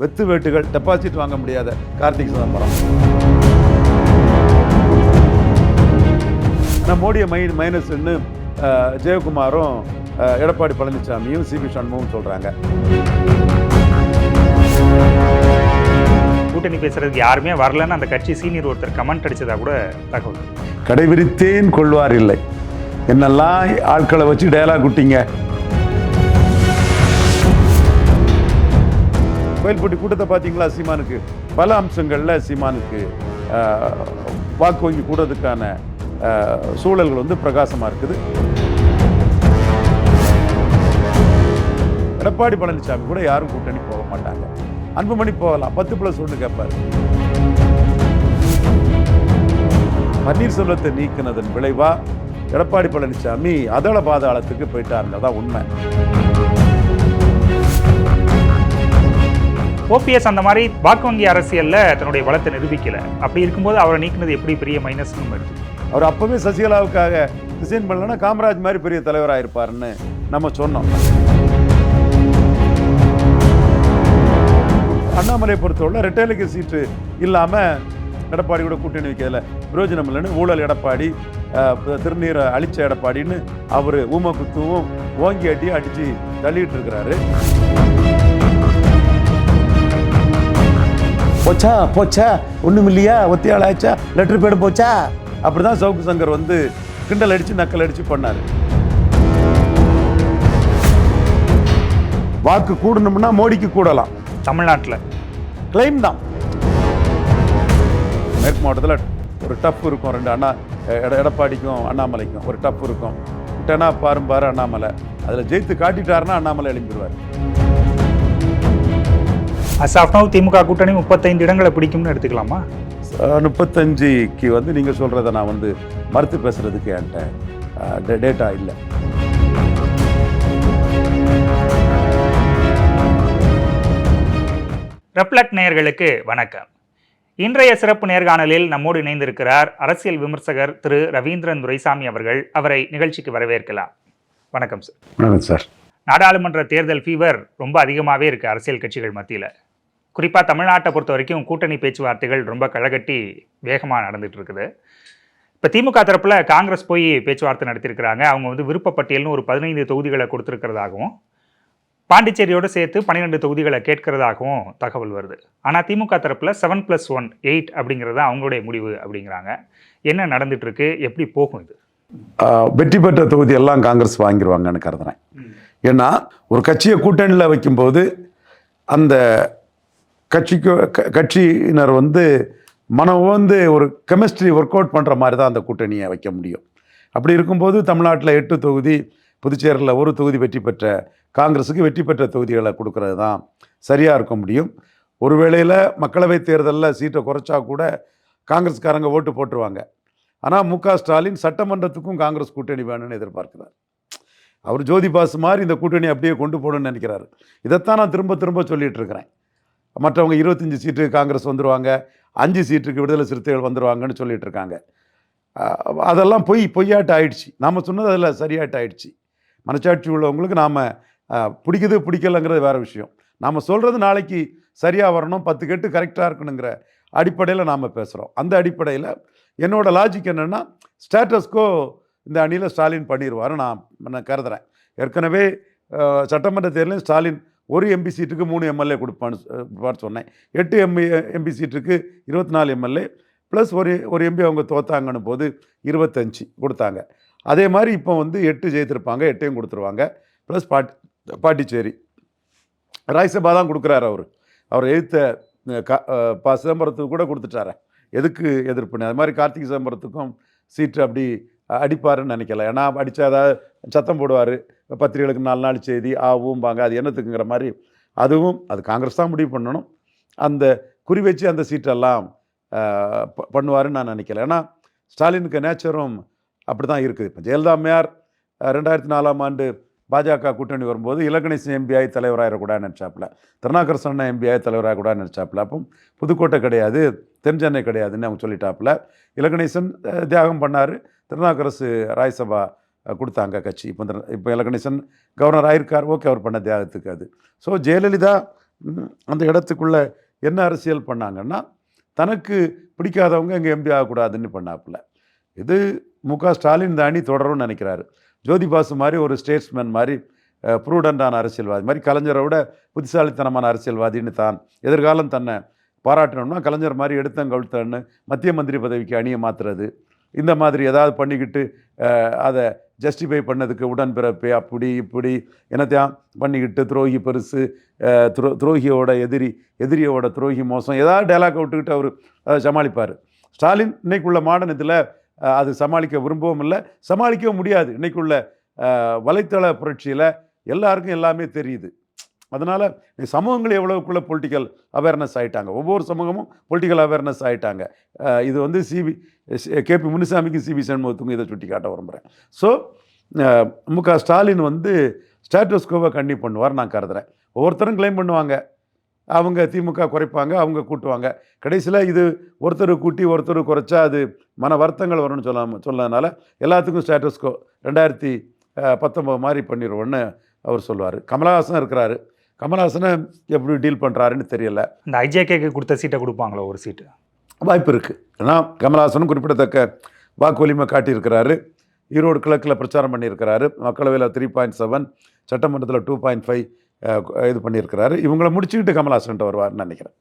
வெத்து வேட்டுகள் டெபாசிட் வாங்க முடியாத கார்த்திக் சிதம்பரம் ஆனால் மோடியை மை மைனஸ்ன்னு ஜெயக்குமாரும் எடப்பாடி பழனிசாமியும் சிபி சண்முகம் சொல்கிறாங்க கூட்டணி பேசுறதுக்கு யாருமே வரலன்னு அந்த கட்சி சீனியர் ஒருத்தர் கமெண்ட் அடிச்சதா கூட தகவல். கடைவிரித்தேன் கொள்வார் இல்லை. என்னெல்லாம் ஆட்களை வச்சு டயலாக் விட்டீங்க கோயில்பட்டி கூட்டத்தை பார்த்தீங்களா சீமானுக்கு? பல அம்சங்களில் சீமானுக்கு ஆஹ், வாக்கு வங்கி கூடுறதுக்கான சூழல்கள் வந்து பிரகாசமாக இருக்குது. எடப்பாடி பழனிசாமி கூட யாரும் கூட்டணி போக மாட்டாங்க. அன்புமணி போகலாம் பத்து பிளஸ் ஒன்று கேட்பார் பன்னீர்செல்வத்தை நீக்கினதன் விளைவா எடப்பாடி பழனிசாமி அதள பாதாளத்துக்கு போயிட்டாருங்க தான் உண்மை. ஓபிஎஸ் அந்த மாதிரி வாக்கு வங்கி அரசியலில் தன்னுடைய பலத்தை நிரூபிக்கலை. அப்படி இருக்கும்போது அவரை நீக்கினது எப்படி பெரிய மைனஸ் எடுத்து அவர் அப்பவே சசிகலாவுக்காக டிசைன் பண்ணலன்னா காமராஜ் மாதிரி பெரிய தலைவராக இருப்பாருன்னு நம்ம சொன்னோம். அண்ணாமலை பொறுத்தவரை ரெட்டேலுக்கு சீட்டு இல்லாமல் எடப்பாடி கூட கூட்டணி வைக்கிறதுல பிரயோஜனம் இல்லைன்னு ஊழல் எடப்பாடி திருநீரை அழிச்ச எடப்பாடின்னு அவர் ஊம குத்துவும் ஓங்கி அடி அடித்து தள்ளிட்டு இருக்கிறாரு. போச்சா போச்சா? ஒன்றும் இல்லையா? ஒத்தியாள் ஆச்சா லெட்டர் பேடு போச்சா? அப்படிதான் சவுக்கு சங்கர் வந்து கிண்டல் அடிச்சு நக்கல் அடிச்சு பண்ணாரு. வாக்கு கூடணும்னா மோடிக்கு கூடலாம். தமிழ்நாட்டுல. கிளைம் தான். மேற்கு மாவட்டத்தில் ஒரு டஃப் இருக்கும் ரெண்டு அண்ணா எட எடப்பாடிக்கும் அண்ணாமலைக்கும். ஒரு டஃப் இருக்கும். விட்டனா பாரும் பாரு அண்ணாமலை. அதில் ஜெயித்து காட்டிட்டாருன்னா அண்ணாமலை எழும்பிடுவார். அஸ் ஆஃப் நவ் திமுக கூட்டணி முப்பத்தைந்து இடங்களை பிடிக்கும்னு எடுத்துக்கலாமா? முப்பத்தஞ்சுக்கு வந்து நீங்கள் சொல்கிறத நான் வந்து மறுத்து பேசுகிறதுக்கு என்கிட்ட டேட்டா இல்லை. ரெப்லட் நேயர்களுக்கு வணக்கம். இன்றைய சிறப்பு நேர்காணலில் நம்மோடு இணைந்திருக்கிறார் அரசியல் விமர்சகர் திரு ரவீந்திரன் துரைசாமி அவர்கள். அவரை நிகழ்ச்சிக்கு வரவேற்கலாம். வணக்கம் சார் வணக்கம் சார் நாடாளுமன்ற தேர்தல் ஃபீவர் ரொம்ப அதிகமாகவே இருக்குது அரசியல் கட்சிகள் மத்தியில். குறிப்பாக தமிழ்நாட்டை பொறுத்த வரைக்கும் கூட்டணி பேச்சுவார்த்தைகள் ரொம்ப களைகட்டி வேகமாக நடந்துட்டு இருக்குது இப்போ திமுக தரப்பில் காங்கிரஸ் போய் பேச்சுவார்த்தை நடத்தியிருக்கிறாங்க. அவங்க வந்து விருப்பப்பட்டியல்னு ஒரு பதினைந்து தொகுதிகளை கொடுத்துருக்கிறதாகவும் பாண்டிச்சேரியோடு சேர்த்து பன்னிரெண்டு தொகுதிகளை கேட்கறதாகவும் தகவல் வருது. ஆனால் திமுக தரப்பில் செவன் ப்ளஸ் ஒன் எயிட் அப்படிங்கிறது தான் அவங்களுடைய முடிவு அப்படிங்கிறாங்க. என்ன நடந்துட்டு இருக்கு எப்படி போகும் இது? வெற்றி பெற்ற தொகுதி எல்லாம் காங்கிரஸ் வாங்கிடுவாங்கன்னு கருதுறேன். ஏன்னா ஒரு கட்சியை கூட்டணியில் வைக்கும்போது அந்த கட்சிக்கு க- கட்சியினர் வந்து மனம் வந்து ஒரு கெமிஸ்ட்ரி ஒர்க் அவுட் பண்ணுற மாதிரி தான் அந்த கூட்டணியை வைக்க முடியும். அப்படி இருக்கும்போது தமிழ்நாட்டில் எட்டு தொகுதி புதுச்சேரியில் ஒரு தொகுதி வெற்றி பெற்ற காங்கிரஸுக்கு வெற்றி பெற்ற தொகுதிகளை கொடுக்கறது தான் சரியாக இருக்க முடியும். ஒரு வேளையில் மக்களவைத் தேர்தலில் சீட்டை குறைச்சா கூட காங்கிரஸ்காரங்க ஓட்டு போட்டுருவாங்க. ஆனால் மு ஸ்டாலின் சட்டமன்றத்துக்கும் காங்கிரஸ் கூட்டணி வேணும்னு எதிர்பார்க்கிறார். அவர் ஜோதி பாசு மாதிரி இந்த கூட்டணி அப்படியே கொண்டு போகணும்னு நினைக்கிறாரு. இதைத்தான் நான் திரும்ப திரும்ப சொல்லிகிட்டு இருக்கிறேன். மற்றவங்க இருபத்தஞ்சி சீட்டு காங்கிரஸ் வந்துருவாங்க அஞ்சு சீட்டுக்கு விடுதலை சிறுத்தைகள் வந்துடுவாங்கன்னு சொல்லிட்டு இருக்காங்க. அதெல்லாம் பொய் பொய்யாட்டு ஆயிடுச்சு. நாம் சொன்னது அதில் சரியாட்டு ஆயிடுச்சு. மனச்சாட்சி உள்ளவங்களுக்கு நாம் பிடிக்குது பிடிக்கலங்கிறது வேறு விஷயம். நாம் சொல்கிறது நாளைக்கு சரியாக வரணும் பத்து கெட்டு கரெக்டாக இருக்கணுங்கிற அடிப்படையில் நாம் பேசுகிறோம் அந்த அடிப்படையில் என்னோடய லாஜிக் என்னென்னா ஸ்டேட்டஸ்கோ இந்த அணியில் ஸ்டாலின் பண்ணிடுவாரு நான் நான் கருதுகிறேன் ஏற்கனவே சட்டமன்ற தேர்தலையும் ஸ்டாலின் ஒரு எம்பி சீட்டுக்கு மூணு எம்எல்ஏ கொடுப்பான்னு சொன்னேன். எட்டு எம்பி எம்பி சீட்டுக்கு இருபத்தி நாலு எம்எல்ஏ ப்ளஸ் ஒரு ஒரு எம்பி அவங்க தோத்தாங்கன்னு போது இருபத்தஞ்சி கொடுத்தாங்க. அதே மாதிரி இப்போ வந்து எட்டு ஜெயித்திருப்பாங்க எட்டையும் கொடுத்துருவாங்க ப்ளஸ் பாட் பாட்டிச்சேரி ராஜ்சபா தான் கொடுக்குறாரு அவர். அவர் எழுத்த க ப சிதம்பரத்துக்கு கூட கொடுத்துட்டாரு. எதுக்கு எதிர்ப்புன்னு? அது மாதிரி கார்த்திக் சிதம்பரத்துக்கும் சீட்டு அப்படி அடிப்பாருன்னு நினைக்கல. ஏன்னா அடித்தா ஏதாவது சத்தம் போடுவார். பத்திரிகைகளுக்கு நாலு நாள் செய்தி ஆவும்பாங்க அது என்னத்துக்குங்கிற மாதிரி அதுவும் அது காங்கிரஸ் தான் முடிவு பண்ணணும். அந்த குறி வச்சு அந்த சீட்டெல்லாம் ப- பண்ணுவாருன்னு நான் நினைக்கல. ஏன்னா ஸ்டாலினுக்கு நேச்சரும் அப்படி தான் இருக்குது. இப்போ ஜெயலலிதா அம்மையார் ரெண்டாயிரத்தி நாலாம் ஆண்டு பாஜக கூட்டணி வரும்போது இலக்கணேசன் எம்பிஐ தலைவராகிடக்கூடாதுன்னு நினச்சாப்புல. திருநாகரசன் எம்பிஐ தலைவராகக்கூடாது நினச்சாப்புல. அப்போ புதுக்கோட்டை கிடையாது தென் சென்னை கிடையாதுன்னு அவங்க சொல்லிட்டாப்புல. இலக்கணேசன் தியாகம் பண்ணார். திருநாக்கரசு ராஜ்சபா கொடுத்தாங்க கட்சி. இப்போ இந்த இப்போ இலக்கணேசன் கவர்னர் ஆயிருக்கார். ஓகே அவர் பண்ண தியாகத்துக்கு அது. ஸோ ஜெயலலிதா அந்த இடத்துக்குள்ள என்ன அரசியல் பண்ணாங்கன்னா தனக்கு பிடிக்காதவங்க இங்கே எம்பி ஆகக்கூடாதுன்னு பண்ணாப்புல. இது மு க ஸ்டாலின் இந்த அணி தொடரும்னு நினைக்கிறாரு. ஜோதிபாசு மாதிரி ஒரு ஸ்டேட்ஸ்மேன் மாதிரி ப்ரூடண்டான அரசியல்வாதி மாதிரி கலைஞரை விட புத்திசாலித்தனமான அரசியல்வாதின்னு தான் எதிர்காலம் தன்னை பாராட்டணும்னா கலைஞர் மாதிரி எடுத்தன் கவிழ்த்தன்னு மத்திய மந்திரி பதவிக்கு அணியை மாற்றுறது இந்த மாதிரி ஏதாவது பண்ணிக்கிட்டு அதை ஜஸ்டிஃபை பண்ணதுக்கு உடன்பிறப்பு அப்படி இப்படி என்னத்தையும் பண்ணிக்கிட்டு துரோகி பெருசு துரோ துரோகியோட எதிரி எதிரியோட துரோகி மோசம் ஏதாவது டைலாக் விட்டுக்கிட்டு அவர் அதை சமாளிப்பார். ஸ்டாலின் இன்னைக்குள்ள மாடர்ன் இதில் அது சமாளிக்க விரும்பவும் இல்லை சமாளிக்கவும் முடியாது. இன்னைக்குள்ள வலைத்தள புரட்சியில் எல்லாருக்கும் எல்லாமே தெரியுது. அதனால் சமூகங்கள் எவ்வளோக்குள்ளே பொலிட்டிக்கல் அவேர்னஸ் ஆகிட்டாங்க ஒவ்வொரு சமூகமும் பொலிட்டிக்கல் அவேர்னஸ் ஆகிட்டாங்க இது வந்து சிபி கேபி முனுசாமிக்கும் சிபி சண்முகத்துக்கும் இதை சுட்டி காட்ட விரும்புகிறேன் ஸோ மு க ஸ்டாலின் வந்து ஸ்டேட்டஸ்கோவை கண்டி பண்ணுவார் நான் கருதுகிறேன் ஒவ்வொருத்தரும் கிளைம் பண்ணுவாங்க. அவங்க திமுக குறைப்பாங்க அவங்க கூட்டுவாங்க. கடைசியில் இது ஒருத்தர் கூட்டி ஒருத்தர் குறைச்சா அது மன வருத்தங்கள் வரும்னு சொல்லாமல் சொன்னதுனால எல்லாத்துக்கும் ஸ்டேட்டஸ்கோ ரெண்டாயிரத்தி பத்தொம்பது மாதிரி பண்ணிடுவோன்னு அவர் சொல்லுவார். கமலஹாசன் இருக்கிறாரு. கமலஹாசனை எப்படி டீல் பண்ணுறாருன்னு தெரியல. இந்த ஐஜேகேக்கு கொடுத்த சீட்டை கொடுப்பாங்களோ ஒரு சீட்டு வாய்ப்பு இருக்குது ஏன்னா கமலஹாசனும் குறிப்பிடத்தக்க வாக்கு வலிமை காட்டியிருக்கிறாரு. ஈரோடு கிழக்கில் பிரச்சாரம் பண்ணியிருக்கிறாரு. மக்களவையில் த்ரீ பாயிண்ட் செவன் சட்டமன்றத்தில் டூ பாயிண்ட் ஃபைவ் இது பண்ணியிருக்கிறாரு. இவங்கள முடிச்சுக்கிட்டு கமலஹாசன்ட்ட வருவார்னு நினைக்கிறேன்.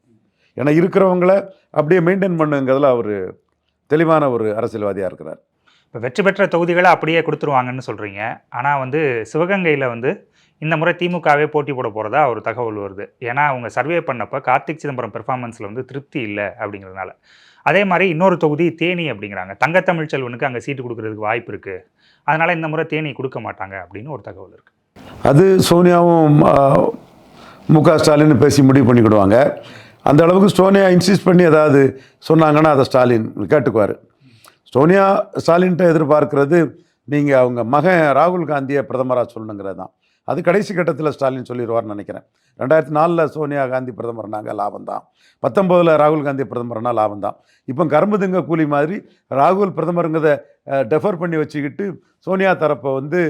ஏன்னா இருக்கிறவங்கள அப்படியே மெயின்டைன் பண்ணுங்கிறதுல அவர் தெளிவான ஒரு அரசியல்வாதியாக இருக்கிறார். இப்போ வெற்றி பெற்ற தொகுதிகளை அப்படியே கொடுத்துருவாங்கன்னு சொல்கிறீங்க ஆனால் வந்து சிவகங்கையில் வந்து இந்த முறை திமுகவே போட்டி போட போகிறதா ஒரு தகவல் வருது. ஏன்னா அவங்க சர்வே பண்ணப்போ கார்த்திக் சிதம்பரம் பெர்ஃபார்மன்ஸில் வந்து திருப்தி இல்லை அப்படிங்கிறதுனால. அதே மாதிரி இன்னொரு தொகுதி தேனி அப்படிங்கிறாங்க. தங்கத்தமிழ் செல்வனுக்கு அங்கே சீட்டு கொடுக்கறதுக்கு வாய்ப்பு இருக்குது அதனால் இந்த முறை தேனி கொடுக்க மாட்டாங்க அப்படின்னு ஒரு தகவல் இருக்குது அது சோனியாவும் முக மு க ஸ்டாலின் பேசி முடிவு பண்ணிக்கிடுவாங்க. அந்த அளவுக்கு சோனியா இன்சிஸ்ட் பண்ணி ஏதாவது சொன்னாங்கன்னா அதை ஸ்டாலின் கேட்டுக்குவார். சோனியா ஸ்டாலின்ட்ட எதிர்பார்க்கறது நீங்கள் அவங்க மகன் ராகுல் காந்தியை பிரதமராக சொல்லணுங்கிறது தான் அது கடைசி கட்டத்தில் ஸ்டாலின் சொல்லிடுவார்னு நினைக்கிறேன். ரெண்டாயிரத்தி நாலில் சோனியா காந்தி பிரதமர்னாங்க லாபம் தான். பத்தொம்போதில் ராகுல் காந்தி பிரதமர்னா லாபம் தான். இப்போ கரும்பு திங்க கூலி மாதிரி ராகுல் பிரதமருங்கிறத டெஃபர் பண்ணி வச்சுக்கிட்டு சோனியா தரப்பை வந்து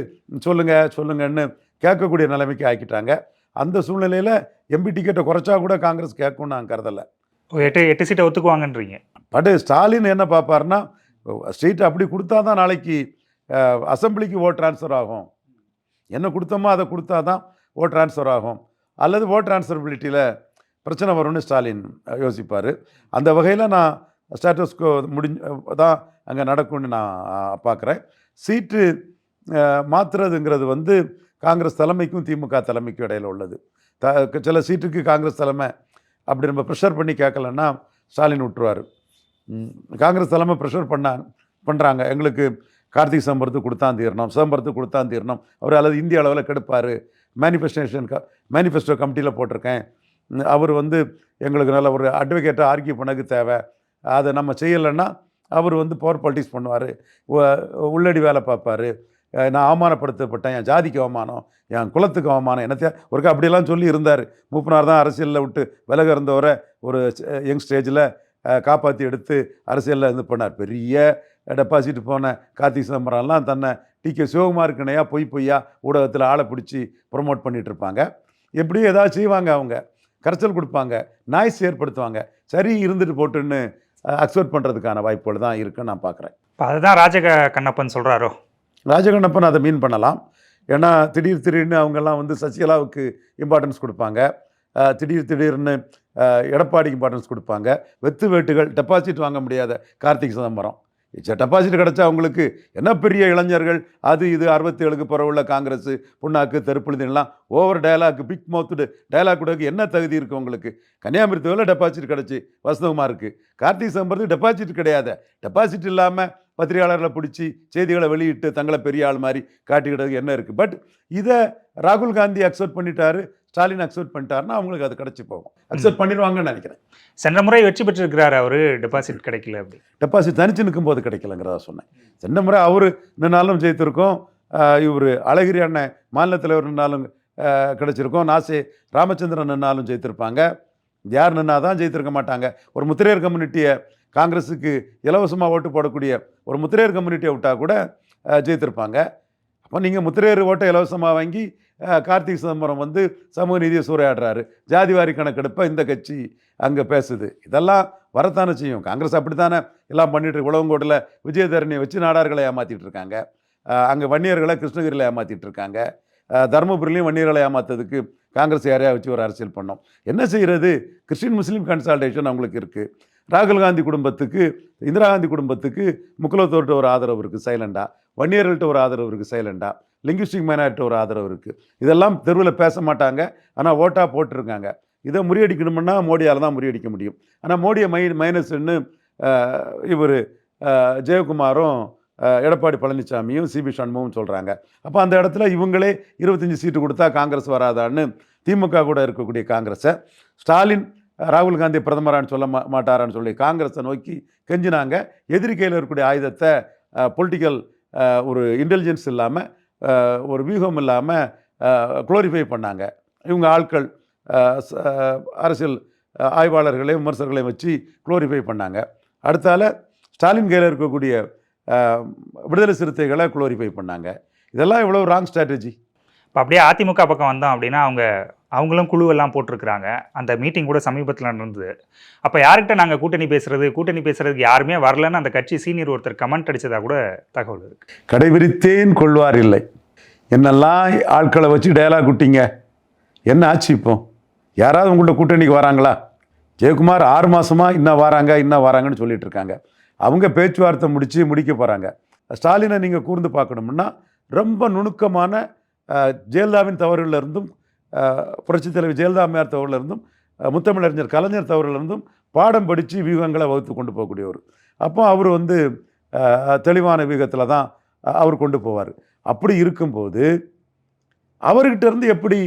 சொல்லுங்க சொல்லுங்கன்னு கேட்கக்கூடிய நிலைமைக்கு ஆக்கிட்டாங்க. அந்த சூழ்நிலையில் எம்பி டிக்கெட்டை குறைச்சா கூட காங்கிரஸ் கேட்கும்னு நான் கருதலை. எட்டு எட்டு சீட்டை ஒத்துக்குவாங்கன்றீங்க. பட் ஸ்டாலின் என்ன பார்ப்பாருன்னா ஸ்ட்ரீட் அப்படி கொடுத்தா தான் நாளைக்கு அசெம்பிளிக்கு ஓட் ட்ரான்ஸ்ஃபர் ஆகும். என்ன கொடுத்தோமோ அதை கொடுத்தா தான் ஓ ட்ரான்ஸ்ஃபர் ஆகும். அல்லது ஓட் ட்ரான்ஸ்ஃபர்பிலிட்டியில் பிரச்சனை வரும்னு ஸ்டாலின் யோசிப்பார். அந்த வகையில் நான் ஸ்டேட்டஸ்கோ முடிஞ்ச தான் அங்கே நடக்கும்னு நான் பார்க்குறேன். சீட்டு மாற்றுறதுங்கிறது மாத்துறதுங்கிறது வந்து காங்கிரஸ் தலைமைக்கும் திமுக தலைமைக்கும் இடையில் உள்ளது. த சில சீட்டுக்கு காங்கிரஸ் தலைமை அப்படி நம்ம ப்ரெஷர் பண்ணி கேட்கலன்னா ஸ்டாலின் விட்டுருவார் காங்கிரஸ் தலைமை ப்ரெஷர் பண்ணா பண்ணுறாங்க எங்களுக்கு கார்த்திக் சிதம்பரத்துக்கு கொடுத்தான் தீரணும் சிதம்பரத்துக்கு கொடுத்தான் தீரணும். அவர் அல்லது இந்திய அளவில் கெடுப்பார். மேனிஃபெஸ்டேஷன் க மேனிஃபெஸ்டோ கமிட்டியில் போட்டிருக்கேன். அவர் வந்து எங்களுக்கு நல்ல ஒரு அட்வொகேட்டை ஆர்கியூ பண்ணக்கு தேவை. அதை நம்ம செய்யலைன்னா அவர் வந்து பவர் பாலிட்டிக்ஸ் பண்ணுவார். உள்ளடி வேலை பார்ப்பார். நான் அவமானப்படுத்தப்பட்டேன். என் ஜாதிக்கு அவமானம் என் குலத்துக்கு அவமானம் என்னத்தையா ஒருக்கா அப்படியெல்லாம் சொல்லி இருந்தார். மூப்பனார் தான் அரசியலில் விட்டு விலக இருந்தவரை ஒரு யங் ஸ்டேஜில் காப்பாற்றி எடுத்து அரசியலில் இது பண்ணார். பெரிய டெபாசிட் போன கார்த்திக் சிதம்பரம்லாம் தன்னை டி. கே. சிவகுமாருக்கு இணையாக பொய் பொய்யா ஊடகத்தில் ஆளை பிடிச்சி ப்ரொமோட் பண்ணிட்டு இருப்பாங்க. எப்படியும் ஏதாவது செய்வாங்க அவங்க. கரைச்சல் கொடுப்பாங்க. நாய்ஸ் ஏற்படுத்துவாங்க. சரி இருந்துட்டு போட்டுன்னு அக்செப்ட் பண்ணுறதுக்கான வாய்ப்புகள் தான் இருக்குன்னு நான் பார்க்குறேன். இப்போ அதுதான் ராஜக கண்ணப்பன் சொல்கிறாரோ ராஜகண்ணப்பன் அதை மீன் பண்ணலாம். ஏன்னா திடீர் திடீர்னு அவங்கெல்லாம் வந்து சசிகலாவுக்கு இம்பார்ட்டன்ஸ் கொடுப்பாங்க. திடீர் திடீர்னு எடப்பாடி எடப்பாடிக்கு இம்பார்ட்டன்ஸ் கொடுப்பாங்க. வெத்து வேட்டுகள் டெபாசிட் வாங்க முடியாத கார்த்திக் சிதம்பரம். டெபாசிட் கிடச்சா அவங்களுக்கு என்ன பெரிய இளைஞர்கள்? அது இது அறுபத்தி ஏழுக்கு பிறவுள்ள காங்கிரஸ் புண்ணாக்கு தெருப்புழுதின்லாம் over dialogue big mouth dialogue கூட என்ன தகுதி இருக்குது உங்களுக்கு? கன்னியாகுமரி தொகுதியில் டெபாசிட் கிடச்சி வசந்தகுமாருக்கு கார்த்திக் சிதம்பரத்துக்கு டெபாசிட் கிடையாது. டெபாசிட் இல்லாமல் பத்திரிகையாளர்களை பிடிச்சி செய்திகளை வெளியிட்டு தங்களை பெரிய ஆள் மாதிரி காட்டிக்கிட்டதுக்கு என்ன இருக்குது பட் இதை ராகுல் காந்தி அக்செப்ட் பண்ணிட்டாரு. ஸ்டாலின் அக்செப்ட் பண்ணிட்டாருன்னா அவங்களுக்கு அது கிடச்சி போகும். அக்செப்ட் பண்ணிடுவாங்கன்னு நினைக்கிறேன். சென்ற முறை வெற்றி பெற்றிருக்கிறாரு அவர் டெபாசிட் கிடைக்கல அப்படி. டெபாசிட் தனிச்சு நிற்கும்போது கிடைக்கலங்கிறதா சொன்னேன். சென்ற முறை அவர் நின்னாலும் ஜெயித்திருக்கோம். இவர் அழகிரி அண்ணன் மாநில தலைவர் நின்னாலும் கிடைச்சிருக்கும். நாசே ராமச்சந்திரன் நின்னாலும் ஜெயித்திருப்பாங்க. யார் நின்னா தான் ஜெயித்திருக்க மாட்டாங்க. ஒரு முத்திரையர் கம்யூனிட்டியை காங்கிரஸுக்கு இலவசமாக ஓட்டு போடக்கூடிய ஒரு முத்திரையர் கம்யூனிட்டியை விட்டால் கூட ஜெயித்திருப்பாங்க. அப்போ நீங்கள் முத்திரையர் ஓட்டை இலவசமாக வாங்கி கார்த்திக் சிதம்பரம் வந்து சமூக நீதியை சூறையாடுறாரு. ஜாதிவாரி கணக்கெடுப்பை இந்த கட்சி அங்கே பேசுது. இதெல்லாம் வரத்தானே செய்யும். காங்கிரஸ் அப்படித்தானே எல்லாம் பண்ணிட்டு உழவங்கோட்டில் விஜயதரணியை வச்சு நாடார்களை ஏமாற்றிட்டு இருக்காங்க. அங்கே வன்னியர்களை கிருஷ்ணகிரியில் ஏமாற்றிட்டு இருக்காங்க. தருமபுரிலையும் வன்னியர்களை ஏமாத்துறதுக்கு காங்கிரஸ் யாரையா வச்சு ஒரு அரசியல் பண்ணோம். என்ன செய்கிறது கிறிஸ்டின் முஸ்லீம் கன்சால்டேஷன் அவங்களுக்கு இருக்குது ராகுல் காந்தி குடும்பத்துக்கு இந்திரா காந்தி குடும்பத்துக்கு முக்குலத்தோர்கிட்ட ஒரு ஆதரவு இருக்குது சைலண்டா வன்னியர்கள்ட்ட ஒரு ஆதரவு இருக்குது சைலண்டா லிங்குஸ்டிக் மைனாரிட்ட ஒரு ஆதரவு இருக்குது இதெல்லாம் தெருவில் பேச மாட்டாங்க. ஆனால் ஓட்டாக போட்டிருக்காங்க. இதை முறியடிக்கணும்னா மோடியால் தான் முறியடிக்க முடியும். ஆனால் மோடியை மை மைனஸ்ன்னு இவர் ஜெயக்குமாரும் எடப்பாடி பழனிசாமியும் சிபி சண்முகம் சொல்கிறாங்க அப்போ அந்த இடத்துல இவங்களே இருபத்தஞ்சி சீட்டு கொடுத்தா காங்கிரஸ் வராதான்னு திமுக கூட இருக்கக்கூடிய காங்கிரஸை ஸ்டாலின் ராகுல் காந்தி பிரதமரான்னு சொல்ல மா மாட்டாரான்னு சொல்லி காங்கிரஸை நோக்கி கெஞ்சினாங்க. எதிர்கையில் இருக்கக்கூடிய ஆயுதத்தை பொலிட்டிக்கல் ஒரு இன்டெலிஜென்ஸ் இல்லாமல் ஒரு வியூகம் இல்லாமல் குளோரிஃபை பண்ணாங்க. இவங்க ஆட்கள் அரசியல் ஆய்வாளர்களையும் விமர்சகர்களையும் வச்சு குளோரிஃபை பண்ணாங்க. அடுத்தால ஸ்டாலின் கையில் இருக்கக்கூடிய விடுதலை சிறுத்தைகளை குளோரிஃபை பண்ணாங்க. இதெல்லாம் இவ்வளோ ராங் ஸ்ட்ராட்டஜி இப்போ அப்படியே அதிமுக பக்கம் வந்தோம் அப்படின்னா அவங்க அவங்களும் குழுவெல்லாம் போட்டிருக்கிறாங்க. அந்த மீட்டிங் கூட சமீபத்தில் நடந்தது. அப்போ யார்கிட்ட நாங்கள் கூட்டணி பேசுறது கூட்டணி பேசுறதுக்கு யாருமே வரலன்னு அந்த கட்சி சீனியர் ஒருத்தர் கமெண்ட் அடித்ததாக கூட தகவல் இருக்கு. கடைபிடித்தேன் கொள்வார் இல்லை. என்னெல்லாம் ஆட்களை வச்சு டயலாக் விட்டீங்க என்ன ஆச்சு இப்போ? யாராவது உங்கள்ட்ட கூட்டணிக்கு வராங்களா? ஜெயக்குமார் ஆறு மாதமாக இன்னும் வராங்க இன்னும் வராங்கன்னு சொல்லிட்டு இருக்காங்க. அவங்க பேச்சுவார்த்தை முடித்து முடிக்க போகிறாங்க ஸ்டாலினை நீங்கள் கூர்ந்து பார்க்கணும்னா ரொம்ப நுணுக்கமான ஜெயலலிதாவின் தவறுகளிலிருந்தும் புரட்சித் தலைவர் ஜெயலலிதா அம்மையார் தவறுலேருந்தும் முத்தமிழறிஞர் கலைஞர் தவறுலிருந்தும் பாடம் படித்து வியூகங்களை வகுத்து கொண்டு போகக்கூடியவர். அப்போ அவர் வந்து தெளிவான வியூகத்தில் தான் அவர் கொண்டு போவார். அப்படி இருக்கும்போது அவர்கிட்ட இருந்து எப்படி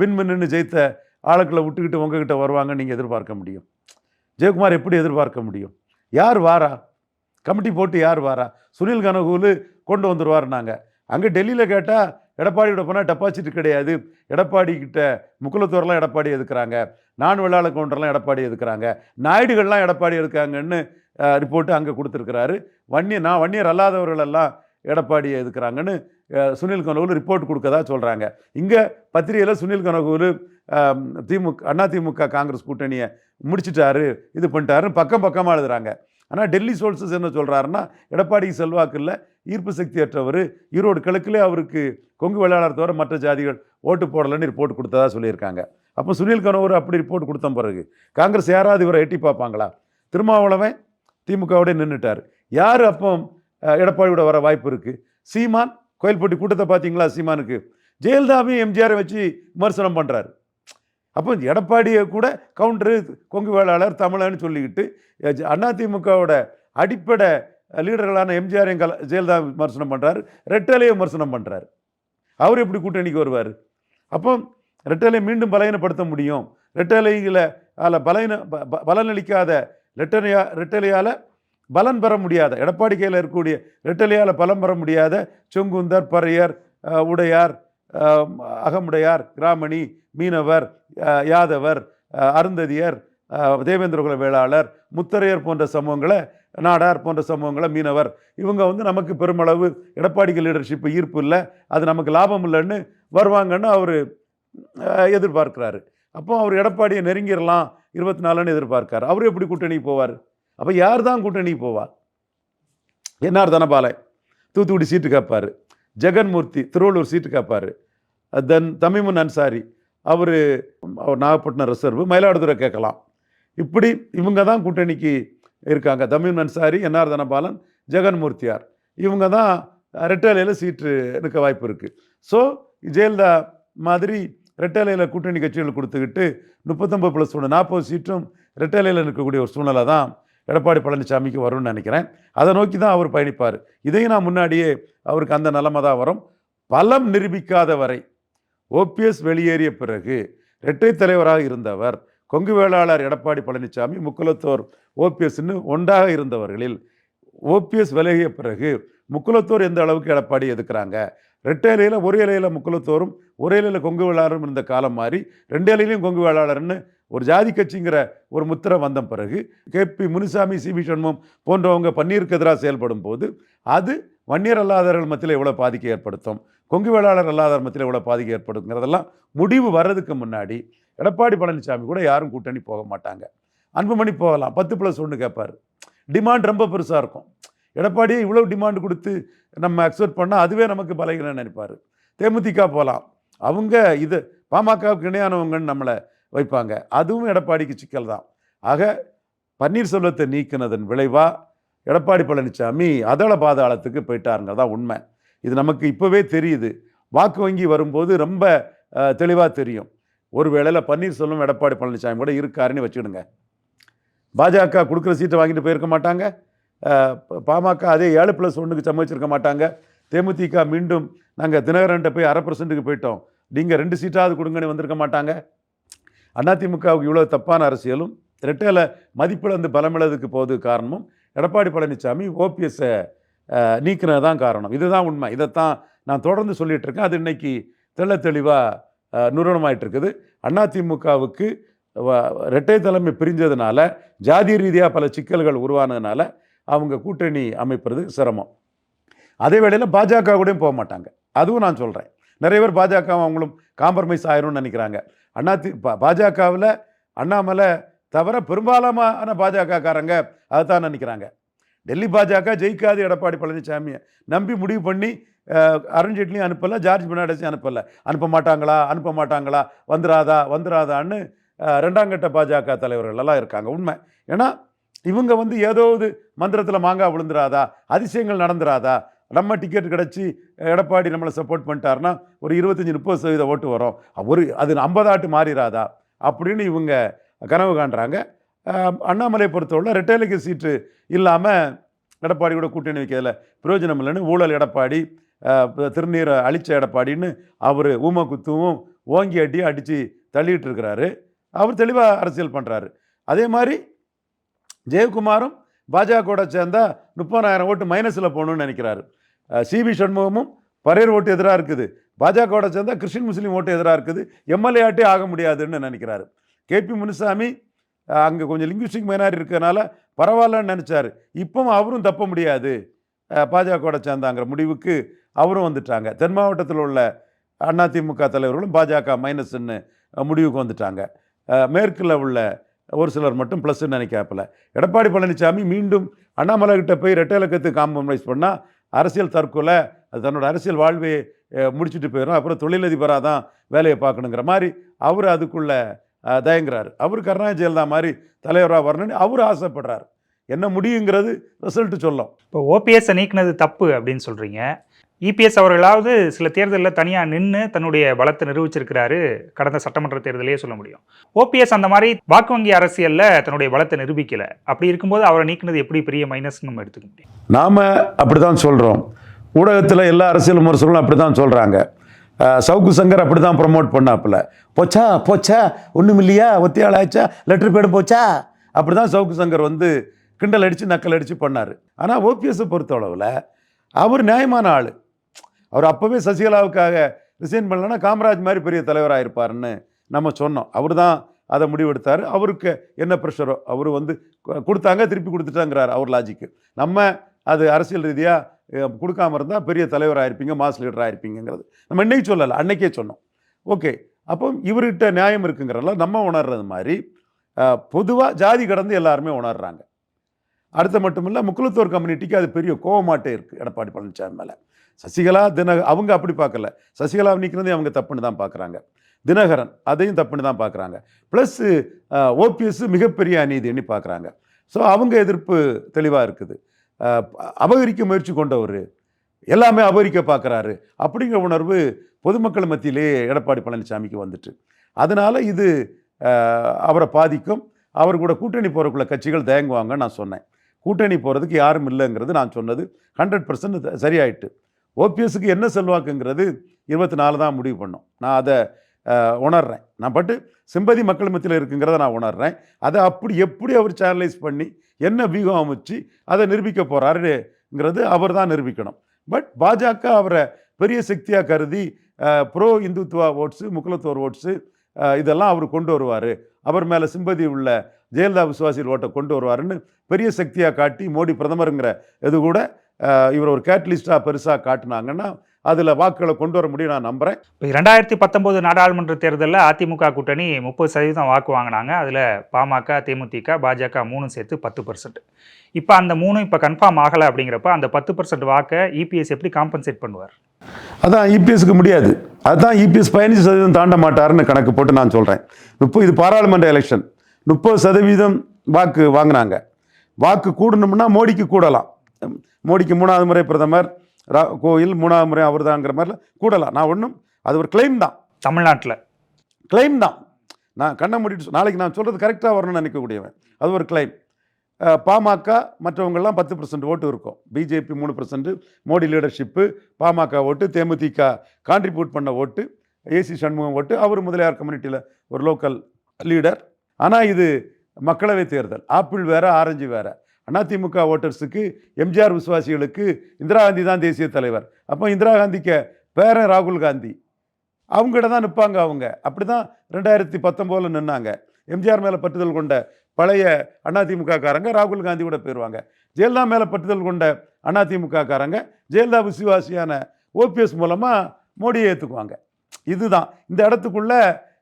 விண்மின்னு ஜெயித்த ஆளுக்களை விட்டுக்கிட்டு உங்ககிட்ட வருவாங்கன்னு நீங்கள் எதிர்பார்க்க முடியும்? ஜெயக்குமார் எப்படி எதிர்பார்க்க முடியும்? யார் வாரா? கமிட்டி போட்டு யார் வாரா? சுனில் கனகூலு கொண்டு வந்துருவாருனாங்க அங்கே டெல்லியில் கேட்டால் எடப்பாடியோட போனால் டெபாசிட் கிடையாது. எடப்பாடி கிட்ட முக்குலத்தோரெலாம் எடப்பாடி எதுக்குறாங்க? நான் வெள்ளாள கவுண்டர்லாம் எடப்பாடி எதுக்குறாங்க? நாயுடுகள்லாம் எடப்பாடி எதுக்காங்கன்னு ரிப்போர்ட்டு அங்கே கொடுத்துருக்கிறாரு. வன்னிய நான் வன்னியர் அல்லாதவர்களெல்லாம் எடப்பாடி எதுக்குறாங்கன்னு சுனில் கனகூர் ரிப்போர்ட் கொடுக்கதா சொல்கிறாங்க இங்கே பத்திரிகையில் சுனில் கனகூர் திமுக அண்ணா திமுக காங்கிரஸ் கூட்டணியை முடிச்சிட்டாரு இது பண்ணிட்டாருன்னு பக்கம் பக்கமாக எழுதுறாங்க. ஆனால் டெல்லி சோர்சஸ் என்ன சொல்கிறாருன்னா எடப்பாடி செல்வாக்கு இல்லை ஈர்ப்பு சக்தி அற்றவர் ஈரோடு கிழக்கிலே அவருக்கு கொங்கு வேளாளர் தவிர மற்ற ஜாதிகள் ஓட்டு போடலைன்னு ரிப்போர்ட் கொடுத்ததா சொல்லியிருக்காங்க. அப்போ சுனில் கனோவர் அப்படி ரிப்போர்ட் கொடுத்த பிறகு காங்கிரஸ் யாராவது இவரை எட்டி பார்ப்பாங்களா? திருமாவளவன் திமுகவோட நின்றுட்டார் யார் அப்போ எடப்பாடியோட வர வாய்ப்பு இருக்குது சீமான் கோயில்பட்டி கூட்டத்தை பார்த்தீங்களா சீமானுக்கு? ஜெயலலிதாவையும் எம்ஜிஆரை வச்சு விமர்சனம் பண்ணுறாரு அப்போ எடப்பாடியை கூட கவுண்டரு கொங்கு வேளாளர் தமிழன்னு சொல்லிக்கிட்டு அதிமுகவோட அடிப்படை லீடர்களான எம்ஜிஆரையும் கல ஜெயலலிதா விமர்சனம் பண்ணுறாரு ரெட்டலையை விமர்சனம் பண்ணுறாரு அவர் எப்படி கூட்டணிக்கு வருவார்? அப்போ ரெட்டலை மீண்டும் பலவீனப்படுத்த முடியும். ரெட்டலையில் அதில் பலவீன ப- ப- பலனளிக்காத ரெட்டலையா ரெட்டலையால் பலன் பெற முடியாத எடப்பாடி கையில் இருக்கக்கூடிய ரெட்டலையால் பலம் பெற முடியாத செங்குந்தர் பறையர் உடையார் அகமுடையார் கிராமணி மீனவர் யாதவர் அருந்ததியர் தேவேந்திரகுல வேளாளர் முத்தரையர் போன்ற சமூகங்களை நாடார் போன்ற சமூகங்களை மீனவர். இவங்க வந்து நமக்கு பெருமளவு எடப்பாடிக்கு லீடர்ஷிப் ஈர்ப்பு இல்லை. அது நமக்கு லாபம் இல்லைன்னு வருவாங்கன்னு அவர் எதிர்பார்க்கிறாரு. அப்போ அவர் எடப்பாடியை நெருங்கிடலாம் இருபத்தி நாலுன்னு எதிர்பார்க்கார். அவர் எப்படி கூட்டணி போவார்? அப்போ யார் தான் கூட்டணி போவார் என்ஆர் தனபாலை தூத்துக்குடி சீட்டு கேட்பார் ஜெகன்மூர்த்தி திருவள்ளூர் சீட்டு கேட்பார் தென் தமிமுன் அன்சாரி அவர் அவர் நாகப்பட்டினம் ரிசர்வ் மயிலாடுதுறை கேட்கலாம். இப்படி இவங்க தான் கூட்டணிக்கு இருக்காங்க. தமிழ் அன்சாரி என்ஆர் தனபாலன் ஜெகன்மூர்த்தியார். இவங்க தான் ரெட்டலையில் சீட்டு இருக்க வாய்ப்பு இருக்குது ஸோ ஜெயலலிதா மாதிரி ரெட்டலையில் கூட்டணி கட்சிகள் கொடுத்துக்கிட்டு முப்பத்தொம்பது ப்ளஸ் ஒன்று நாற்பது சீட்டும் ரெட்டலையில் இருக்கக்கூடிய ஒரு சூழ்நிலை தான் எடப்பாடி பழனிசாமிக்கு வரும்னு நினைக்கிறேன். அதை நோக்கி தான் அவர் பயணிப்பார். இதையும் நான் முன்னாடியே அவருக்கு அந்த நிலமை தான் வரும். பலம் நிரூபிக்காத வரை ஓபிஎஸ் வெளியேறிய பிறகு இரட்டை தலைவராக இருந்தவர் கொங்கு வேளாளர் எடப்பாடி பழனிசாமி முக்குலத்தோர் ஓபிஎஸ்ன்னு ஒன்றாக இருந்தவர்களில் ஓபிஎஸ் விலகிய பிறகு முக்குலத்தோர் எந்த அளவுக்கு எடப்பாடி எதுக்குறாங்க ரெட்டை இலையில் ஒரு இலையில் முக்குலத்தோரும் ஒரே இலையில் கொங்கு வேளாளரும் இருந்த காலம் மாறி ரெண்டு இலையிலையும் கொங்கு வேளாளர்னு ஒரு ஜாதி கட்சிங்கிற ஒரு முத்திரை வந்த பிறகு KP Munusamy C. V Shanmugam போன்றவங்க பன்னீருக்கு எதிராக செயல்படும் போது அது வன்னியர் அல்லாதவர்கள் மத்தியில் எவ்வளோ பாதிக்கை ஏற்படுத்தும்? கொங்கு வேளாளர் அல்லாதவர் மத்தியில் எவ்வளோ பாதிக்கை ஏற்படுங்கிறதெல்லாம் முடிவு வர்றதுக்கு முன்னாடி எடப்பாடி பழனிசாமி கூட யாரும் கூட்டணி போக மாட்டாங்க. அன்புமணி போகலாம் பத்து ப்ளஸ் ஒன்று கேட்பார் டிமாண்ட் ரொம்ப பெருசாக இருக்கும். எடப்பாடியே இவ்வளோ டிமாண்ட் கொடுத்து நம்ம அக்செப்ட் பண்ணால் அதுவே நமக்கு பலகீனம் நினைப்பார். தேமுதிக போகலாம் அவங்க இது பாமகவுக்கு இணையானவங்கன்னு நம்மளை வைப்பாங்க. அதுவும் எடப்பாடிக்கு சிக்கல் தான். ஆக பன்னீர்செல்வத்தை நீக்கினதன் விளைவாக எடப்பாடி பழனிசாமி அதள பாதாளத்துக்கு போயிட்டாருங்கிறது தான் உண்மை. இது நமக்கு இப்போவே தெரியுது. வாக்கு வங்கி வரும்போது ரொம்ப தெளிவாக தெரியும். ஒரு வேளையில் பன்னீர்செல்வம் எடப்பாடி பழனிசாமி கூட இருக்காருன்னு வச்சுக்கிடுங்க. பாஜக கொடுக்குற சீட்டை வாங்கிட்டு போயிருக்க மாட்டாங்க. பாமக அதே ஏழு ப்ளஸ் ஒன்றுக்கு சம்மதிச்சிருக்க மாட்டாங்க. தேமுதிக மீண்டும் நாங்கள் தினகரன்ட்ட போய் அரை பர்சன்ட்டுக்கு போயிட்டோம். நீங்கள் ரெண்டு சீட்டாவது கொடுங்கன்னு வந்திருக்க மாட்டாங்க. அதிமுகவுக்கு இவ்வளோ தப்பான அரசியலும் ரெட்டையில் மதிப்பிழந்து பலமிழதுக்கு போது காரணமும் எடப்பாடி பழனிசாமி ஓபிஎஸ்ஸை நீக்கினது தான் காரணம். இதுதான் உண்மை. இதைத்தான் நான் தொடர்ந்து சொல்லிகிட்டு இருக்கேன். அது இன்னைக்கு தெள்ள தெளிவாக நிறுவனமாயிட்டு இருக்குது அதிமுகவுக்கு இரட்டை தலைமை பிரிஞ்சதுனால ஜாதி ரீதியாக பல சிக்கல்கள் உருவானதுனால அவங்க கூட்டணி அமைப்பது சிரமம். அதே வேளையில் பாஜக கூடயும் போக மாட்டாங்க. அதுவும் நான் சொல்கிறேன் நிறைய பேர் பாஜக அவங்களும் காம்ப்ரமைஸ் ஆயிரும்னு நினைக்கிறாங்க. அண்ணா தி பாஜகவில் அண்ணாமலை தவிர பெரும்பாலான பாஜகக்காரங்க அதைத்தான் நினைக்கிறாங்க. டெல்லி பாஜக ஜெயிக்காது எடப்பாடி பழனிசாமியை. நம்பி முடிவு பண்ணி அருண்ஜேட்லியும் அனுப்பலை ஜார்ஜ் பெர்னாடஸையும் அனுப்பலை. அனுப்ப மாட்டாங்களா? அனுப்ப மாட்டாங்களா? வந்துராதா? வந்துராதான்னு ரெண்டாங்கட்ட ரெண்டாம் கட்ட பாஜக தலைவர்கள் எல்லாம் இருக்காங்க உண்மை. ஏன்னா இவங்க வந்து ஏதாவது மந்திரத்தில் மாங்காய் விழுந்துராதா? அதிசயங்கள் நடந்துராதா? நம்ம டிக்கெட் கிடச்சி எடப்பாடி நம்மளை சப்போர்ட் பண்ணிட்டாருன்னா ஒரு இருபத்தஞ்சி முப்பது சதவீத ஓட்டு வரும். ஒரு அது ஐம்பதாட்டு மாறிடாதா அப்படின்னு இவங்க கனவு காண்றாங்க. அண்ணாமலை பொறுத்தவரை ரெட்டைலைக்கு சீட்டு இல்லாமல் எடப்பாடி கூட கூட்டணி வைக்கிறதுல பிரயோஜனம் இல்லைன்னு ஊழல் எடப்பாடி திருநீரை அழிச்ச எடப்பாடின்னு அவர் ஊம குத்துவும் ஓங்கி அடி அடித்து தள்ளிட்டு இருக்கிறாரு அவர் தெளிவாக அரசியல் பண்ணுறாரு அதே மாதிரி ஜெயக்குமாரும் பாஜகவோட சேர்ந்தா முப்பதாயிரம் ஓட்டு மைனஸில் போகணும்னு நினைக்கிறாரு. சிபி சண்முகமும் பரையர் ஓட்டு எதிராக இருக்குது. பாஜகவோட சேர்ந்தா கிறிஸ்டின் முஸ்லீம் ஓட்டு எதிராக இருக்குது. எம்எல்ஏ ஆட்டே ஆக முடியாதுன்னு நினைக்கிறாரு. கேபி முனுசாமி அங்கே கொஞ்சம் லிங்குஸ்டிக் மைனாரி இருக்கிறனால பரவாயில்லன்னு நினச்சாரு. இப்பவும் அவரும் தப்ப முடியாது. பாஜகவோட சேர்ந்தாங்கிற முடிவுக்கு அவரும் வந்துட்டாங்க. தென் மாவட்டத்தில் உள்ள அதிமுக தலைவர்களும் பாஜக மைனஸ்ன்னு முடிவுக்கு வந்துட்டாங்க. மேற்கில் உள்ள ஒரு சிலர் மட்டும் ப்ளஸ்ன்னு நினைக்காப்பில் எடப்பாடி பழனிசாமி மீண்டும் அண்ணாமலை கிட்ட போய் ரெட்டை இலக்கத்துக்கு காம்ப்ரமைஸ் பண்ணால் அரசியல் தற்கொலை அது தன்னோட அரசியல் வாழ்வை முடிச்சுட்டு போயிடும் அப்புறம் தொழிலதிபராக தான் வேலையை பார்க்கணுங்கிற மாதிரி அவர் அதுக்குள்ளே தயங்குறாரு. அவர் கருணாநிதி ஜெயலலிதா மாதிரி தலைவராக வரணும்னு அவர் ஆசைப்படுறாரு. என்ன முடியுங்கிறது ரிசல்ட் சொல்லும் இப்போ ஓபிஎஸ் நீக்கினது தப்பு அப்படின்னு சொல்றீங்க. இபிஎஸ் அவர்களாவது சில தேர்தலில் தனியாக நின்று தன்னுடைய பலத்தை நிரூபிச்சிருக்கிறாரு கடந்த சட்டமன்ற தேர்தலையே சொல்ல முடியும். ஓபிஎஸ் அந்த மாதிரி வாக்கு வங்கி அரசியல்ல தன்னுடைய பலத்தை நிரூபிக்கல. அப்படி இருக்கும்போது அவரை நீக்கினது எப்படி பெரிய மைனஸ் நம்ம எடுத்துக்க முடியும். நாம் அப்படி தான் சொல்கிறோம் ஊடகத்தில் எல்லா அரசியல் விமர்சகர்களும் அப்படி தான் சொல்கிறாங்க சவுக்கு சங்கர் அப்படி தான் ப்ரமோட் பண்ணாப்புல. போச்சா போச்சா? ஒன்றும் இல்லையா ஒத்தியாள் ஆச்சா லெட்டர் பேடு போச்சா? அப்படி தான் சவுக்கு சங்கர் வந்து கிண்டல் அடித்து நக்கல் அடித்து பண்ணார். ஆனால் ஓபிஎஸ்ஸை பொறுத்தளவில் அவர் நியாயமான ஆள். அவர் அப்போவே சசிகலாவுக்காக ரிசைன் பண்ணலன்னா காமராஜ் மாதிரி பெரிய தலைவராக இருப்பாருன்னு நம்ம சொன்னோம். அவர் தான் அதை முடிவெடுத்தார். அவருக்கு என்ன ப்ரெஷரோ அவர் வந்து கொடுத்தாங்க திருப்பி கொடுத்துட்டாங்கிறார் அவர் லாஜிக்கு நம்ம அது அரசியல் ரீதியாக கொடுக்காம இருந்தால் பெரிய தலைவராக இருப்பீங்க மாஸ் லீடராக இருப்பீங்கிறது. நம்ம இன்றைக்கி சொல்லலை அன்னைக்கே சொன்னோம். ஓகே. அப்போ இவர்கிட்ட நியாயம் இருக்குங்கிறனால நம்ம உணர்றது மாதிரி பொதுவாக ஜாதி கடந்து எல்லாருமே உணர்றாங்க. அடுத்து மட்டும் இல்லை கம்யூனிட்டிக்கு அது பெரிய கோவமாட்டே இருக்குது எடப்பாடி பழனிசாமி மேலே. சசிகலா தின அவங்க அப்படி பார்க்கல. சசிகலா நிற்கிறதே அவங்க தப்புன்னு தான் பார்க்குறாங்க. தினகரன் அதையும் தப்புன்னு தான் பார்க்குறாங்க. ப்ளஸ்ஸு ஓபிஎஸ் மிகப்பெரிய அநீதின்னு பார்க்குறாங்க. ஸோ அவங்க எதிர்ப்பு தெளிவாக இருக்குது. அபகரிக்க முயற்சி கொண்டவர் எல்லாமே அபகரிக்க பார்க்குறாரு அப்படிங்கிற உணர்வு பொதுமக்கள் மத்தியிலே எடப்பாடி பழனிசாமிக்கு வந்துட்டு. அதனால் இது அவரை பாதிக்கும். அவர் கூட கூட்டணி போகிறக்குள்ள கட்சிகள் தயங்குவாங்கன்னு நான் சொன்னேன். கூட்டணி போகிறதுக்கு யாரும் இல்லைங்கிறது நான் சொன்னது. ஹண்ட்ரட் பர்சன்ட் சரியாயிட்டு. ஓபிஎஸ்க்கு என்ன செல்வாக்குங்கிறது இருபத்தி நாலு தான் முடிவு பண்ணோம். நான் அதை உணர்றேன். நான் பட்டு சிம்பதி மக்கள் மத்தியில் இருக்குங்கிறத நான் உணர்றேன். அதை அப்படி எப்படி அவர் சேனலைஸ் பண்ணி என்ன வியூகம் அமைச்சு அதை நிரூபிக்க போகிறாருங்கிறது அவர் தான் நிரூபிக்கணும். பட் பாஜக அவரை பெரிய சக்தியாக கருதி ப்ரோ இந்துத்துவா ஓட்ஸு முக்குலத்தோர் ஓட்ஸு இதெல்லாம் அவர் கொண்டு வருவார். அவர் மேலே சிம்பதி உள்ள ஜெயலலிதா விசுவாசிகள் ஓட்டை கொண்டு வருவாருன்னு பெரிய சக்தியாக காட்டி மோடி பிரதமருங்கிற இது கூட இவர் ஒரு கேட்டலிஸ்டாக பெருசாக காட்டுனாங்கன்னா அதில் வாக்குகளை கொண்டு வர முடியும் நான் நம்புகிறேன் இப்போ ரெண்டாயிரத்தி பத்தொம்போது நாடாளுமன்ற தேர்தலில் அதிமுக கூட்டணி முப்பது சதவீதம் வாக்கு வாங்கினாங்க. அதில் பாமக தேமுதிக பாஜக மூணும் சேர்த்து பத்து பர்சன்ட் இப்போ அந்த மூணும் இப்போ கன்ஃபார்ம் ஆகலை அப்படிங்கிறப்ப அந்த பத்து பர்சன்ட் வாக்கை இபிஎஸ் எப்படி காம்பன்சேட் பண்ணுவார்? அதான் இபிஎஸ்க்கு முடியாது. அதுதான் இபிஎஸ் பதினஞ்சு சதவீதம் தாண்ட மாட்டாருன்னு கணக்கு போட்டு நான் சொல்கிறேன் இப்போ இது பாராளுமன்ற எலெக்ஷன் முப்பது சதவீதம் வாக்கு வாங்கினாங்க வாக்கு கூடணும்னா மோடிக்கு கூடலாம். மோடிக்கு மூணாவது முறை பிரதமர் ரா கோயில் மூணாவது முறை அவர் தாங்கிற மாதிரிலாம் கூடலாம். நான் ஒன்றும் அது ஒரு கிளைம் தான். தமிழ்நாட்டில். கிளைம் தான். நான் கண்ணை மூடிட்டு நாளைக்கு நான் சொல்கிறது கரெக்டாக வரணும்னு நினைக்கக்கூடியவன். அது ஒரு கிளைம் பாமக மற்றவங்கெல்லாம் பத்து பர்சன்ட் ஓட்டு இருக்கும். பிஜேபி மூணு பர்சன்ட் மோடி லீடர்ஷிப்பு பாமக ஓட்டு தேமுதிக கான்ட்ரிபியூட் பண்ண ஓட்டு ஏசி சண்முகம் ஓட்டு அவர் முதலியார் கம்யூனிட்டியில் ஒரு லோக்கல் லீடர் ஆனால் இது மக்களவை தேர்தல். ஆப்பிள் வேறு ஆரஞ்சு வேறு. அதிமுக ஓட்டர்ஸுக்கு எம்ஜிஆர் விசுவாசிகளுக்கு இந்திரா காந்தி தான் தேசிய தலைவர். அப்போ இந்திரா காந்திக்கு பேரன் ராகுல் காந்தி. அவங்ககிட்ட தான் நிற்பாங்க அவங்க. அப்படி தான் ரெண்டாயிரத்தி பத்தொம்போதில் நின்னாங்க. எம்ஜிஆர் மேலே பட்டுதல் கொண்ட பழைய அதிமுக காரங்க ராகுல் காந்தி கூட போயிடுவாங்க ஜெயலலிதா மேலே பட்டுதல் கொண்ட அதிமுக காரங்க ஜெயலலிதா விசுவாசியான ஓபிஎஸ் மூலமாக மோடியை ஏற்றுக்குவாங்க இதுதான். இந்த இடத்துக்குள்ளே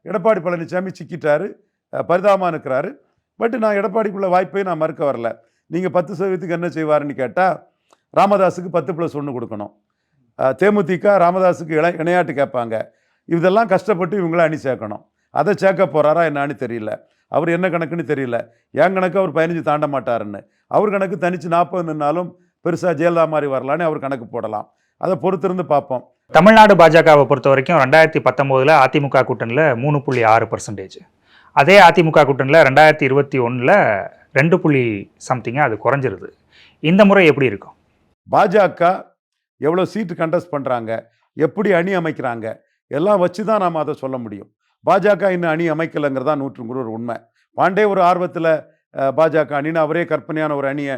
எடப்பாடி பழனிசாமி சிக்கிட்டாரு. பரிதாபமாக இருக்கிறாரு. பட் நான் எடப்பாடிக்குள்ள வாய்ப்பை நான் மறுக்க வரல. நீங்கள் பத்து சதவீதத்துக்கு என்ன செய்வாருன்னு கேட்டால் ராமதாஸுக்கு பத்து ப்ளஸ் ஒன்று கொடுக்கணும். தேமுதிக ராமதாஸுக்கு இணை இணையாட்டு கேட்பாங்க. இதெல்லாம் கஷ்டப்பட்டு இவங்கள அணி சேர்க்கணும். அதை சேர்க்க போகிறாரா என்னான்னு தெரியல. அவர் என்ன கணக்குன்னு தெரியல. என் கணக்கு அவர் பதினஞ்சு தாண்ட மாட்டாருன்னு. அவர் கணக்கு தனிச்சு நாற்பது நின்னாலும் பெருசாக ஜெயலலிதா மாதிரி வரலான்னு அவர் கணக்கு போடலாம். அதை பொறுத்திருந்து பார்ப்போம். தமிழ்நாடு பாஜகவை பொறுத்த வரைக்கும் ரெண்டாயிரத்தி பத்தொம்போதில் அதிமுக கூட்டணியில் மூணு புள்ளி ஆறு பர்சன்டேஜ் அதே அதிமுக கூட்டணியில் ரெண்டாயிரத்தி இருபத்தி ஒன்றில் ரெண்டு புள்ளி சம்திங்காக அது குறைஞ்சிருது. இந்த முறை எப்படி இருக்கும்? பாஜக எவ்வளோ சீட்டு கண்டஸ்ட் பண்ணுறாங்க எப்படி அணி அமைக்கிறாங்க? எல்லாம் வச்சு தான் நாம் அதை சொல்ல முடியும். பாஜக இன்னும் அணி அமைக்கலைங்கிறதா நூற்றுங்கிற ஒரு உண்மை. பாண்டே ஒரு ஆர்வத்தில் பாஜக அணின்னு அவரே கற்பனையான ஒரு அணியை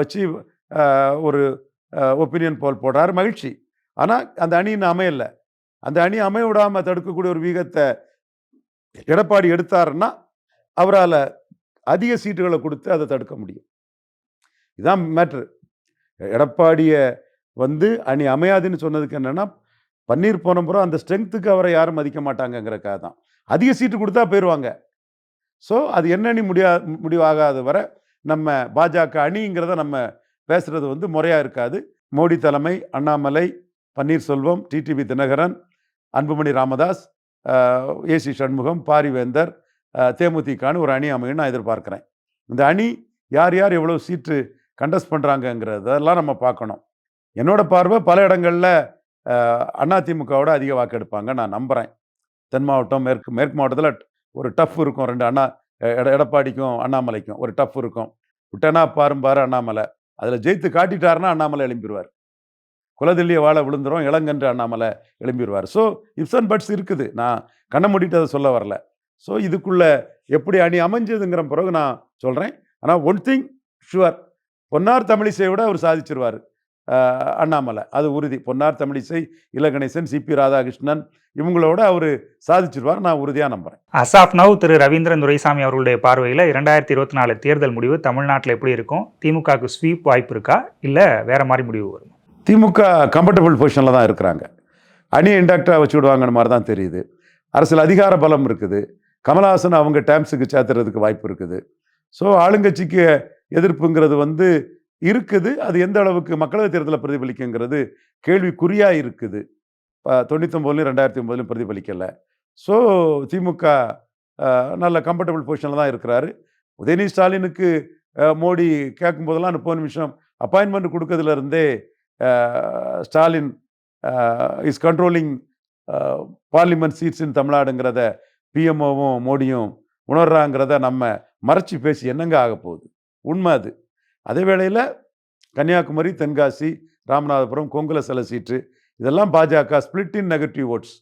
வச்சு ஒரு ஒப்பீனியன் போல் போடுறாரு. மகிழ்ச்சி. ஆனால் அந்த அணி இன்னும் அமையலை. அந்த அணி அமைய விடாமல் தடுக்கக்கூடிய ஒரு வீகத்தை எடப்பாடி எடுத்தாருன்னா அவரால் அதிக சீட்டுகளை கொடுத்து அதை தடுக்க முடியும். இதான் மேட்ரு. எடப்பாடியை வந்து அணி அமையாதுன்னு சொன்னதுக்கு என்னென்னா பன்னீர் போனப்புறம் அந்த ஸ்ட்ரென்த்துக்கு அவரை யாரும் மதிக்க மாட்டாங்கங்கிறக்காக தான். அதிக சீட்டு கொடுத்தா போயிடுவாங்க ஸோ அது என்ன அணி முடியா முடிவாகாத வரை நம்ம பாஜக அணிங்கிறத நம்ம பேசுகிறது வந்து முறையாக இருக்காது. மோடி தலைமை அண்ணாமலை பன்னீர்செல்வம் டிடிவி தினகரன் அன்புமணி ராமதாஸ் ஏசி சண்முகம் பாரிவேந்தர் தேமுதிகான்னு ஒரு அணி அமையும் நான் எதிர்பார்க்குறேன். இந்த அணி யார் யார் எவ்வளோ சீட்டு கண்டஸ்ட் பண்ணுறாங்கங்கிறதெல்லாம் நம்ம பார்க்கணும். என்னோடய பார்வை பல இடங்களில் அதிமுகவோட அதிக வாக்கு எடுப்பாங்க நான் நம்புகிறேன் தென் மாவட்டம் மேற்கு மேற்கு மாவட்டத்தில் ஒரு டஃப் இருக்கும். ரெண்டு அண்ணா எட எடப்பாடிக்கும் அண்ணாமலைக்கும் ஒரு டஃப் இருக்கும். விட்டனா பாரும்பாரு அண்ணாமலை. அதில் ஜெயித்து காட்டிட்டாருன்னா அண்ணாமலை எழும்பிடுவார் குலதில்லியை வாழ விழுந்துரும் இளங்கன்று அண்ணாமலை எழும்பிடுவார் ஸோ இப்ஸ் அண்ட் பட்ஸ் இருக்குது நான் கண்ணை மூடிட்டு அதை சொல்ல வரல. ஸோ இதுக்குள்ளே எப்படி அணி அமைஞ்சதுங்கிற பிறகு நான் சொல்கிறேன் ஆனால் ஒன் திங் ஷுவர் பொன்னார் தமிழிசையை விட அவர் சாதிச்சிருவார் அண்ணாமலை. அது உறுதி. பொன்னார் தமிழிசை இலகணேசன் சிபி ராதாகிருஷ்ணன் இவங்களோட அவர் சாதிச்சிருவார் நான் உறுதியாக நம்புகிறேன் as of now Thiru Raveendran Duraisamy அவர்களுடைய பார்வையில் இரண்டாயிரத்தி இருபத்தி நாலு தேர்தல் முடிவு தமிழ்நாட்டில் எப்படி இருக்கும்? திமுகவுக்கு ஸ்வீப் வாய்ப்பு இருக்கா? இல்லை வேற மாதிரி முடிவு வரும்? திமுக கம்ஃபர்டபுள் பொசிஷனில் தான் இருக்கிறாங்க. அணியை இண்டாக்டராக வச்சு விடுவாங்கன்னு மாதிரி தான் தெரியுது. அரசியல் அதிகார பலம் இருக்குது. கமலஹாசன் அவங்க டேம்ஸுக்கு சேர்த்துறதுக்கு வாய்ப்பு இருக்குது. ஸோ ஆளுங்கட்சிக்கு எதிர்ப்புங்கிறது வந்து இருக்குது. அது எந்த அளவுக்கு மக்களவைத் தேர்தலில் பிரதிபலிக்குங்கிறது கேள்விக்குறியாக இருக்குது. தொண்ணூத்தொம்பதுலையும் ரெண்டாயிரத்தி ஒம்பதுலையும் பிரதிபலிக்கலை. ஸோ திமுக நல்ல கம்ஃபர்டபுள் பொசிஷனில் தான் இருக்கிறாரு. உதயநிதி ஸ்டாலினுக்கு மோடி கேட்கும்போதெல்லாம் முப்பது நிமிஷம் அப்பாயின்மெண்ட் கொடுக்கறதுலேருந்தே இருந்தே Stalin is controlling parliament seats in தமிழ்நாடுங்கிறத பிஎம்ஓவும் மோடியும் உணர்றாங்கிறத நம்ம மறைச்சி பேசி என்னங்க ஆக போகுது? உண்மை அது. அதே வேளையில் கன்னியாகுமரி தென்காசி ராமநாதபுரம் கொங்குல சில சீட்டு இதெல்லாம் பாஜக ஸ்பிளிட் இன் நெகட்டிவ் ஓட்ஸ்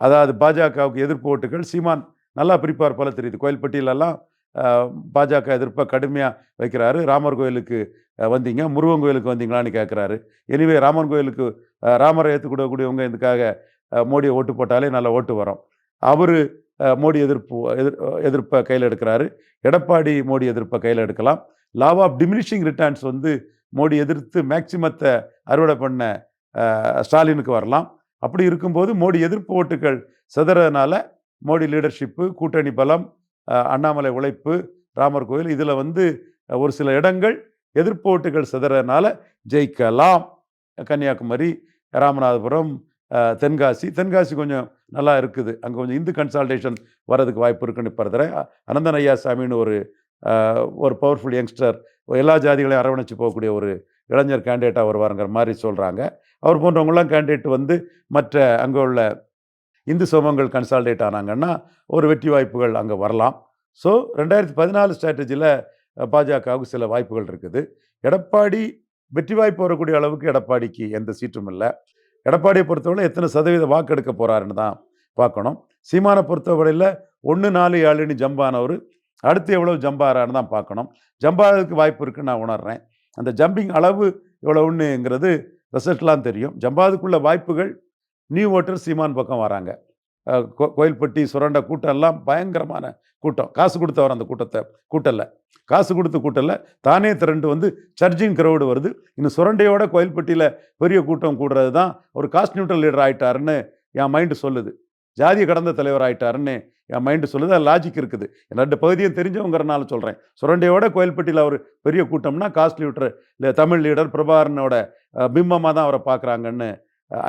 அதாவது பாஜகவுக்கு எதிர்ப்பு ஓட்டுகள் சீமான் நல்லா பிரிப்பார் போல தெரியுது. கோயில்பட்டியிலெல்லாம் பாஜக எதிர்ப்பை கடுமையாக வைக்கிறாரு. ராமர் கோயிலுக்கு வந்தீங்க. முருகன் கோயிலுக்கு வந்தீங்களான்னு கேட்குறாரு எனிவே ராமன் கோயிலுக்கு ராமரை ஏற்றுக்கூடக்கூடியவங்க இதுக்காக மோடியை ஓட்டு போட்டாலே நல்ல ஓட்டு வரும். அவர் மோடி எதிர்ப்பு எதிர் எதிர்ப்பை கையில் எடுக்கிறாரு. எடப்பாடி மோடி எதிர்ப்பை கையில் எடுக்கலாம். லாவ் ஆஃப் டிமினிஷிங் ரிட்டர்ன்ஸ் வந்து மோடி எதிர்த்து மேக்சிமத்தை அறுவடை பண்ண ஸ்டாலினுக்கு வரலாம். அப்படி இருக்கும்போது மோடி எதிர்ப்பு ஓட்டுகள் சிதறதுனால மோடி லீடர்ஷிப்பு கூட்டணி பலம் அண்ணாமலை உழைப்பு ராமர் கோயில் இதில் வந்து ஒரு சில இடங்கள் எதிர்ப்போட்டுகள் சிதறனால சிதறதுனால ஜெயிக்கலாம். கன்னியாகுமரி ராமநாதபுரம் தென்காசி. தென்காசி கொஞ்சம் நல்லா இருக்குது. அங்கே கொஞ்சம் இந்து கன்சால்டேஷன் வர்றதுக்கு வாய்ப்பு இருக்குன்னு இப்போ அனந்தன் ஐயா சாமின்னு ஒரு ஒரு பவர்ஃபுல் யங்ஸ்டர் எல்லா ஜாதிகளையும் அரவணைச்சு போகக்கூடிய ஒரு இளைஞர் கேண்டிடேட்டாக வருவாருங்கிற மாதிரி சொல்கிறாங்க அவர் போன்றவங்களாம் கேண்டிடேட் வந்து மற்ற அங்கே உள்ள இந்து சமூகங்கள் கன்சால்டேட் ஆனாங்கன்னா ஒரு வெற்றி வாய்ப்புகள் அங்கே வரலாம். ஸோ ரெண்டாயிரத்தி பதினாலு ஸ்ட்ராட்டஜியில் பாஜகவுக்கு சில வாய்ப்புகள் இருக்குது. எடப்பாடி வெற்றி வாய்ப்பு வரக்கூடிய அளவுக்கு எடப்பாடிக்கு எந்த சீற்றும் இல்லை. எடப்பாடியை பொறுத்தவரை எத்தனை சதவீத வாக்கு எடுக்க போகிறாருன்னு தான் பார்க்கணும். சீமானை பொறுத்தவரையில் ஒன்று நாலு ஏழுன்னு ஜம்பானவர் அடுத்து எவ்வளோ ஜம்பாரான்னு தான் பார்க்கணும். ஜம்பாகிறதுக்கு வாய்ப்பு இருக்குன்னு நான் உணர்றேன். அந்த ஜம்பிங் அளவு எவ்வளோன்னுங்கிறது ரிசல்ட்லாம் தெரியும். ஜம்பாதுக்குள்ள வாய்ப்புகள் நியூ ஓட்டர் சீமான் பக்கம் வராங்க. கோயில்பட்டி சுரண்ட கூட்டம் எல்லாம் பயங்கரமான கூட்டம். காசு கொடுத்தவர் அந்த கூட்டத்தை கூட்டல்ல. காசு கொடுத்து கூட்டல்ல தானே திரண்டு வந்து சர்ஜிங் கிரௌடு வருது. இன்னும் சுரண்டையோட கோயில்பட்டியில் பெரிய கூட்டம் கூடுறது தான் ஒரு காஸ்ட் நியூட்ரல் லீடர் ஆகிட்டாருன்னு என் மைண்டு சொல்லுது. ஜாதி கடந்த தலைவர் ஆகிட்டாருன்னு என் மைண்டு சொல்லுது. அது லாஜிக் இருக்குது. ரெண்டு பகுதியும் தெரிஞ்சவங்கிறனால சொல்கிறேன் சுரண்டையோட கோயில்பட்டியில் அவர் பெரிய கூட்டம்னா காஸ்ட் லீடர் இல்லை தமிழ் லீடர் பிரபாகரனோட பிம்பமாக தான் அவரை பார்க்குறாங்கன்னு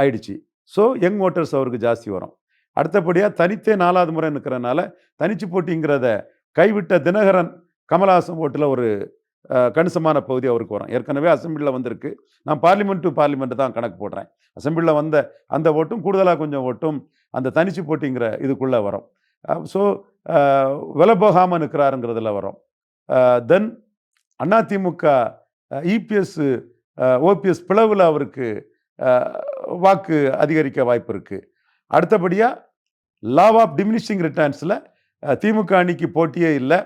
ஆயிடுச்சு. ஸோ யங் ஓட்டர்ஸ் அவருக்கு ஜாஸ்தி வரும். அடுத்தபடியாக தனித்தே நாலாவது முறை நிற்கிறனால தனிச்சு போட்டிங்கிறத கைவிட்ட தினகரன் கமலஹாசன் ஓட்டில் ஒரு கணிசமான பகுதி அவருக்கு வரும். ஏற்கனவே அசம்பிளியில் வந்திருக்கு. நான் பார்லிமெண்ட் டு பார்லிமெண்ட் தான் கணக்கு போடுறேன். அசம்பிளியில் வந்த அந்த ஓட்டும் கூடுதலாக கொஞ்சம் ஓட்டும் அந்த தனிச்சு போட்டிங்கிற இதுக்குள்ளே வரும். ஸோ விலை போகாமல் நிற்கிறாருங்கிறதுல வரும். தென் அதிமுக இபிஎஸ் ஓபிஎஸ் பிளவில் அவருக்கு வாக்கு அதிகரிக்க வாய்ப்பு இருக்குது அடுத்தபடியாக லாவ் ஆஃப் டிமினிஷிங் ரிட்டர்ன்ஸில் திமுக அணிக்கு போட்டியே இல்லை.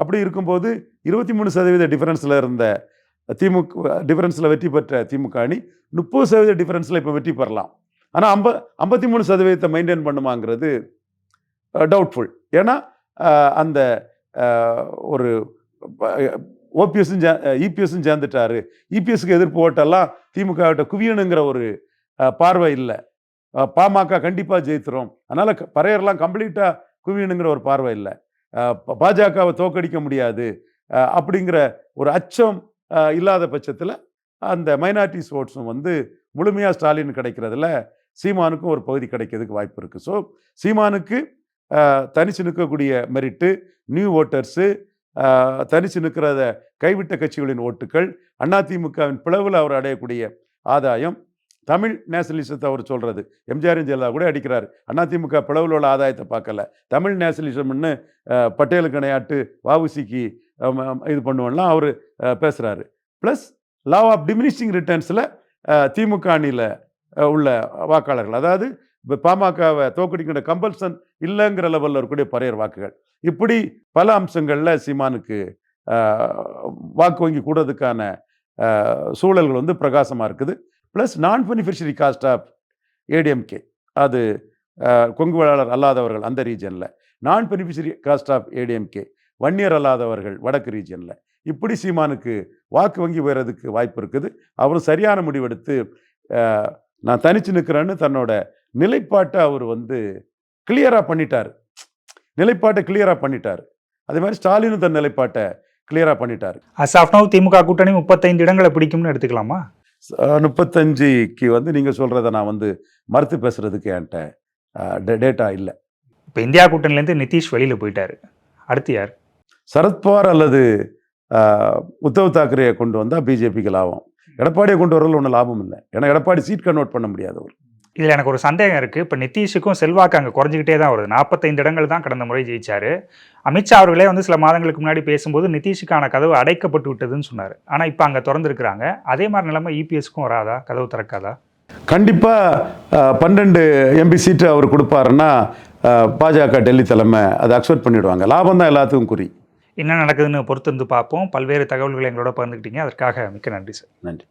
அப்படி இருக்கும்போது இருபத்தி மூணு சதவீத டிஃபரன்ஸில் இருந்த திமுக டிஃபரன்ஸில் வெற்றி பெற்ற திமுக அணி முப்பது சதவீத டிஃபரன்ஸில் இப்போ வெற்றி பெறலாம். ஆனால் ஐம்ப ஐம்பத்தி மூணு சதவீதத்தை மெயின்டைன் பண்ணுமாங்கிறது டவுட்ஃபுல் ஏன்னா அந்த ஒரு ஓபிஎஸும் இபிஎஸும் சேர்ந்துட்டாரு. இபிஎஸ்க்கு எதிர்ப்பு ஓட்டெல்லாம் திமுகவிட்ட குவியணுங்கிற ஒரு பார்வை இல்லை. பாமக கண்டிப்பாக ஜெயித்துரும் அதனால் பறையர்லாம் கம்ப்ளீட்டாக குவியணுங்கிற ஒரு பார்வை இல்லை. பாஜகவை தோக்கடிக்க முடியாது. அப்படிங்கிற ஒரு அச்சம் இல்லாத பட்சத்தில் அந்த மைனாரிட்டிஸ் ஓட்ஸும் வந்து முழுமையாக ஸ்டாலின் கிடைக்கிறதுல சீமானுக்கும் ஒரு பகுதி கிடைக்கிறதுக்கு வாய்ப்பு இருக்குது ஸோ சீமானுக்கு தனிச்சு நிற்கக்கூடிய மெரிட்டு நியூ ஓட்டர்ஸு தனிச்சு நிற்கிறத கைவிட்ட கட்சிகளின் ஓட்டுகள் அதிமுகவின் பிளவில் அவர் அடையக்கூடிய ஆதாயம் தமிழ் நேஷனலிசத்தை அவர் சொல்கிறது எம்ஜிஆர் ஜெயலலிதா கூட அடிக்கிறார். அதிமுக பிளவில் உள்ள ஆதாயத்தை பார்க்கல. தமிழ் நேஷனலிசம்னு பட்டேலுக்கு இணையாட்டு வாவுசிக்கு இது பண்ணுவோம்லாம் அவர் பேசுகிறாரு ப்ளஸ் லா ஆஃப் டிமினிஷிங் ரிட்டர்ன்ஸில் திமுக அணியில் உள்ள வாக்காளர்கள். அதாவது இப்போ பாமகவை தோக்கடிக்கின்ற கம்பல்சன் இல்லைங்கிற லெவலில் இருக்கக்கூடிய பறையர் வாக்குகள். இப்படி பல அம்சங்களில் சீமானுக்கு வாக்கு வங்கி கூடுறதுக்கான சூழல்கள் வந்து பிரகாசமாக இருக்குது. ப்ளஸ் நான் பெனிஃபிஷரி காஸ்ட் ஆஃப் ஏடிஎம்கே அது கொங்கு வேளாளர் அல்லாதவர்கள் அந்த ரீஜனில் நான் beneficiary caste of ADMK Vanniyar அல்லாதவர்கள் வடக்கு ரீஜனில் இப்படி சீமானுக்கு வாக்கு வங்கி உயர்றதுக்கு வாய்ப்பு இருக்குது. அவரும் சரியான முடிவெடுத்து நான் தனிச்சு நிற்கிறேன்னு தன்னோட நிலைப்பாட்டை அவர் வந்து கிளியராக பண்ணிட்டார். நிலைப்பாட்டை கிளியராக பண்ணிட்டார். அதே மாதிரி ஸ்டாலினும் தன் நிலைப்பாட்டை கிளியராக பண்ணிட்டார். அஸ் ஆஃப் திமுக கூட்டணி முப்பத்தைந்து இடங்களை பிடிக்கும்னு எடுத்துக்கலாமா? முப்பத்தஞ்சுக்கு வந்து நீங்கள் சொல்கிறத நான் வந்து மறுத்து பேசுறதுக்கு என்கிட்ட டேட்டா இல்லை. இப்போ இந்தியா கூட்டணிலேருந்து நிதிஷ் வெளியில் போயிட்டாரு. அடுத்து யார்? சரத்பவார் அல்லது உத்தவ் தாக்கரேயை கொண்டு வந்தால் பிஜேபிக்கு லாபம். எடப்பாடியை கொண்டு வரல ஒன்றும் லாபம் இல்லை. ஏன்னா எடப்பாடி சீட் கன்வெர்ட் பண்ண முடியாது அவர். இதில் எனக்கு ஒரு சந்தேகம் இருக்குது இப்போ நிதிஷுக்கும் செல்வாக்கு அங்கே குறைஞ்சிக்கிட்டே தான் வருது. நாற்பத்தைந்து இடங்கள் தான் கடந்த முறை ஜெயிச்சாரு. அமித்ஷா அவர்களே வந்து சில மாதங்களுக்கு முன்னாடி பேசும்போது நிதிஷுக்கான கதவு அடைக்கப்பட்டு விட்டதுன்னு சொன்னார். ஆனால் இப்போ அங்கே திறந்துருக்குறாங்க. அதே மாதிரி நிலைமை இபிஎஸ்க்கும் வராதா? கதவு திறக்காதா? கண்டிப்பாக பன்னெண்டு எம்பி சீட்டு அவர் கொடுப்பாருன்னா பாஜக டெல்லி தலைமை அதை அக்செப்ட் பண்ணிடுவாங்க. லாபம் தான் எல்லாத்துக்கும் குறி. என்ன நடக்குதுன்னு பொறுத்திருந்து பார்ப்போம். பல்வேறு தகவல்களை எங்களோட பகிர்ந்துக்கிட்டீங்க. அதற்காக மிக்க நன்றி சார். நன்றி.